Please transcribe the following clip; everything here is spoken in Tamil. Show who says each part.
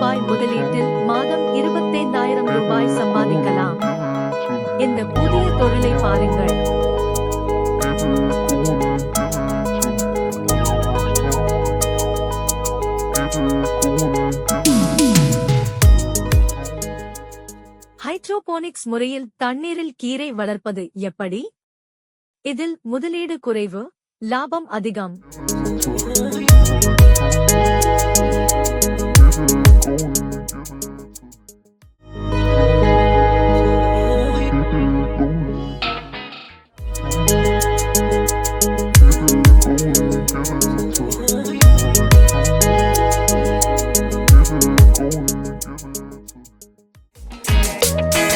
Speaker 1: ரூபாய் முதலீட்டில் மாதம் இருபத்தைந்தாயிரம் ரூபாய் சம்பாதிக்கலாம். இந்த புதிய தொழிலை பாருங்கள். ஹைட்ரோபோனிக்ஸ் முறையில் தண்ணீரில் கீரை வளர்ப்பது எப்படி? இதில் முதலீடு குறைவு லாபம் அதிகம். Bye.